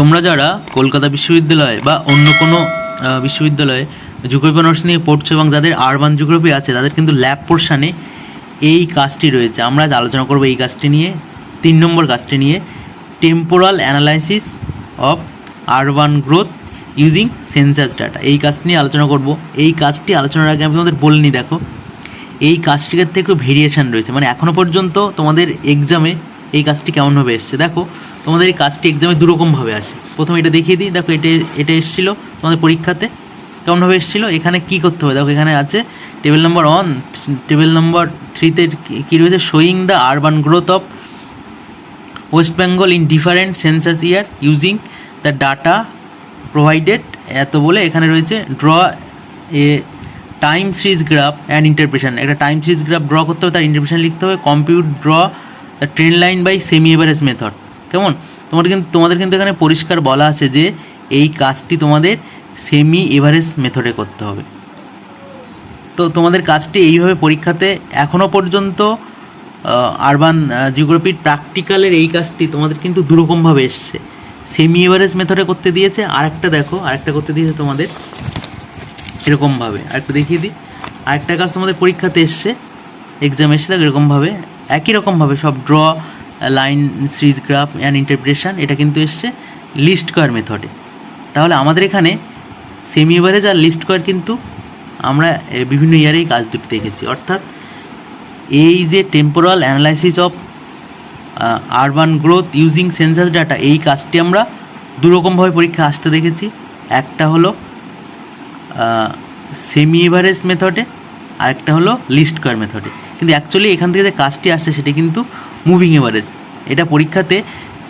তোমরা যারা কলকাতা বিশ্ববিদ্যালয় বা অন্য কোনো বিশ্ববিদ্যালয়ে জিওগ্রাফি অনার্স নিয়ে পড়ছো এবং যাদের আরবান জিওগ্রাফি আছে, তাদের কিন্তু ল্যাব পোর্শানে এই কাজটি রয়েছে। আমরা আলোচনা করব এই কাজটি নিয়ে, তিন নম্বর কাজটি নিয়ে temporal analysis of urban growth using census data এই কাজটি নিয়ে আলোচনা করব। এই কাজটি আলোচনার আগে আমি তোমাদের বলিনি দেখো, এই কাজটির ক্ষেত্রে একটু ভেরিয়েশন রয়েছে। মানে এখনও পর্যন্ত তোমাদের এক্সামে এই কাজটি কেমনভাবে এসছে? দেখো তোমাদের এই কাজটি এক্সামে দুরকমভাবে আসে। প্রথমে এটা দেখিয়ে দিই, দেখো এটা এটা এসেছিল তোমাদের পরীক্ষাতে। কেমনভাবে এসেছিল? এখানে কি করতে হবে? দেখো এখানে আছে table number one table number থ্রিতে কী রয়েছে? Showing the urban growth of West Bengal in different census year using the data provided এত বলে এখানে রয়েছে draw a time series graph and interpretation একটা টাইম সিরিজ গ্রাফ ড্র করতে হবে, তার ইন্টারপ্রেশন লিখতে হবে। Compute draw the trend line by semi average method কেমন? তোমাদের কিন্তু তোমাদের কিন্তু এখানে পরিষ্কার বলা আছে যে এই কাজটি তোমাদের সেমি এভারেজ মেথডে করতে হবে। তো তোমাদের কাজটি এইভাবে পরীক্ষাতে এখনও পর্যন্ত আরবান জিওগ্রাফির প্র্যাকটিক্যালের এই কাজটি তোমাদের কিন্তু দুরকমভাবে এসছে। সেমি এভারেজ মেথডে করতে দিয়েছে, আরেকটা দেখো, আরেকটা করতে দিয়েছে তোমাদের এরকমভাবে। আরেকটা দেখিয়ে দিই। আরেকটা কাজ তোমাদের পরীক্ষাতে এসছে এক্সাম এসছে, দেখো এরকমভাবে, একই রকমভাবে সব draw line series graph and interpretation এটা কিন্তু এসছে লিস্ট কয়ার মেথডে তাহলে আমাদের এখানে সেমি এভারেজ আর লিস্ট কয়ার কিন্তু আমরা বিভিন্ন ইয়ারেই কাজ দুটি দেখেছি অর্থাৎ এই যে temporal analysis of urban growth using census data এই কাজটি আমরা দুরকমভাবে পরীক্ষা আসতে দেখেছি। একটা হলো সেমি এভারেজ মেথডে আরেকটা হলো লিস্ট কয়ার মেথডে কিন্তু অ্যাকচুয়ালি এখান থেকে যে কাজটি আসছে, সেটা কিন্তু মুভিং এভারেজ এটা পরীক্ষাতে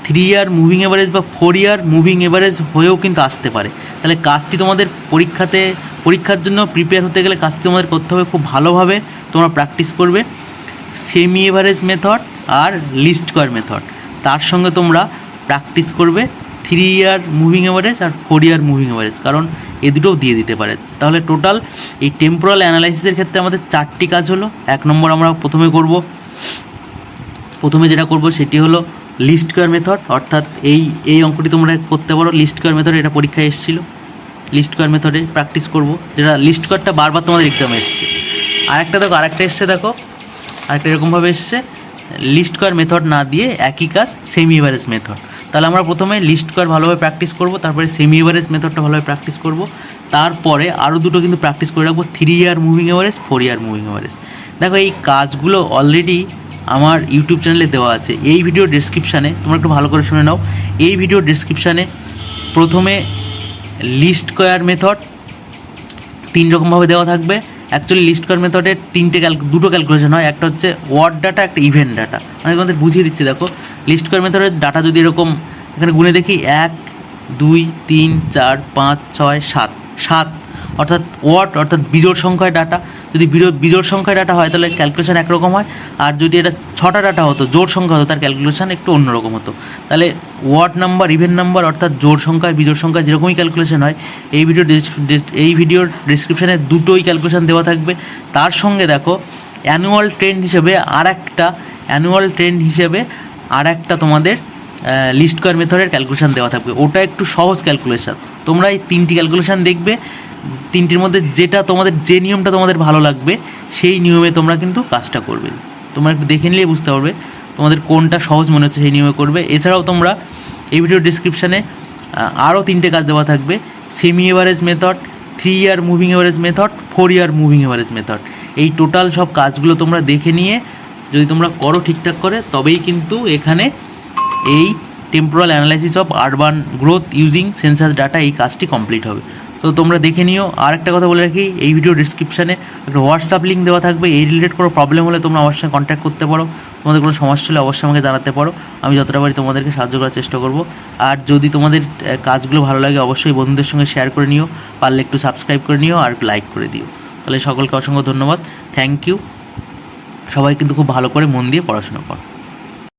থ্রি ইয়ার মুভিং এভারেজ বা ফোর ইয়ার মুভিং এভারেজ হয়েও কিন্তু আসতে পারে। তাহলে কাজটি তোমাদের পরীক্ষাতে, পরীক্ষার জন্য প্রিপেয়ার হতে গেলে কাজটি তোমাদের করতে হবে খুব ভালোভাবে। তোমরা প্র্যাকটিস করবে। সেমি এভারেজ মেথড আর লিস্ট কয়ার মেথড তার সঙ্গে তোমরা প্র্যাকটিস করবে থ্রি ইয়ার মুভিং এভারেজ আর ফোর ইয়ার মুভিং এভারেজ কারণ এ দুটোও দিয়ে দিতে পারে। তাহলে টোটাল এই টেম্পোরাল অ্যানালাইসিসের ক্ষেত্রে আমাদের চারটি কাজ হলো। এক নম্বর আমরা প্রথমে করব প্রথমে যেটা করব সেটি হলো লিস্ট কয়ার মেথড অর্থাৎ এই এই অঙ্কটি তোমরা করতে পারো। লিস্ট কয়ার মেথড এটা পরীক্ষায় এসেছিল। লিস্ট কয়ার মেথডে প্র্যাকটিস করব। যেটা লিস্ট কয়ারটা বারবার তোমাদের এক্সামে এসছে। আরেকটা দেখো, আরেকটা এসছে দেখো। আরেকটা এরকমভাবে এসছে। লিস্ট কয়ার মেথড না দিয়ে একই কাজ সেমি এভারেজ মেথড তাহলে আমরা প্রথমে লিস্ট কয়ার ভালোভাবে প্র্যাকটিস করব, তারপরে সেমি এভারেজ মেথডটা ভালোভাবে প্র্যাকটিস করব। তারপরে আরও দুটো কিন্তু প্র্যাকটিস করে রাখব three year moving average four year moving average দেখো এই কাজগুলো অলরেডি আমার ইউটিউব চ্যানেলে দেওয়া আছে। এই ভিডিও ডিসক্রিপশানে তোমরা একটু ভালো করে শুনে নাও। এই ভিডিও ডিসক্রিপশানে প্রথমে লিস্ট কয়ার মেথড তিন রকমভাবে দেওয়া থাকবে। অ্যাকচুয়ালি লিস্ট কয়ার মেথডের তিনটে ক্যাল দুটো ক্যালকুলেশন হয়। একটা হচ্ছে ওয়ার্ড ডাটা একটা ইভেন্ট ডাটা আমি তোমাদের বুঝিয়ে দিচ্ছি, দেখো। লিস্ট কয়ার মেথডের ডাটা যদি এরকম এখানে গুনে দেখি, এক, দুই, তিন, চার, পাঁচ, ছয়, সাত। সাত। অর্থাৎ ওয়ার্ড অর্থাৎ বিজোড় সংখ্যায় ডাটা যদি বিজোড় বিজোড় সংখ্যায় ডাটা হয়, তাহলে ক্যালকুলেশন একরকম হয়। আর যদি এটা ছটা ডাটা হতো, জোড় সংখ্যা হতো, তার ক্যালকুলেশন একটু অন্যরকম হতো। তাহলে ওয়ার্ড নাম্বার ইভেন্ট নাম্বার অর্থাৎ জোড় সংখ্যায় বিজোড় সংখ্যা যেরকমই ক্যালকুলেশন হয়, এই ভিডিও এই ভিডিওর ডিসক্রিপশানে দুটোই ক্যালকুলেশন দেওয়া থাকবে। তার সঙ্গে দেখো অ্যানুয়াল ট্রেন্ড হিসেবে আর একটা অ্যানুয়াল ট্রেন্ড হিসেবে আর একটা তোমাদের লিস্ট কয়ার মেথডের ক্যালকুলেশান দেওয়া থাকবে। ওটা একটু সহজ ক্যালকুলেশান তোমরা এই তিনটি ক্যালকুলেশান দেখবে। তিনটির মধ্যে যেটা তোমাদের, যে নিয়মটা তোমাদের ভালো লাগবে, সেই নিয়মে তোমরা কিন্তু কাজটা করবে। তোমরা একটু দেখে নিলেই বুঝতে পারবে তোমাদের কোনটা সহজ মনে হচ্ছে সেই নিয়মে করবে। এছাড়াও তোমরা এই ভিডিও ডিসক্রিপশানে আরও তিনটে কাজ দেওয়া থাকবে। Semi average method three year moving average method four year moving average method এই টোটাল সব কাজগুলো তোমরা দেখে নিয়ে যদি তোমরা করো ঠিকঠাক করে, তবেই কিন্তু এখানে এই temporal analysis of urban growth using census data এই কাজটি কমপ্লিট হবে। তো তোমরা দেখে নিও। আর একটা কথা বলে রাখি, এই ভিডিও ডিসক্রিপশানে একটা হোয়াটসঅ্যাপ লিঙ্ক দেওয়া থাকবে। এই রিলেটেড কোনো প্রবলেম হলে তোমরা আমার সঙ্গে কন্ট্যাক্ট করতে পারো। তোমাদের কোনো সমস্যা হলে অবশ্যই আমাকে জানাতে পারো। আমি যতটা পারি তোমাদেরকে সাহায্য করার চেষ্টা করব। আর যদি তোমাদের কাজগুলো ভালো লাগে অবশ্যই বন্ধুদের সঙ্গে শেয়ার করে নিও। পারলে একটু সাবস্ক্রাইব করে নিও আর লাইক করে দিও। তাহলে সকলকে অসংখ্য ধন্যবাদ। থ্যাংক ইউ সবাই কিন্তু খুব ভালো করে মন দিয়ে পড়াশোনা করো।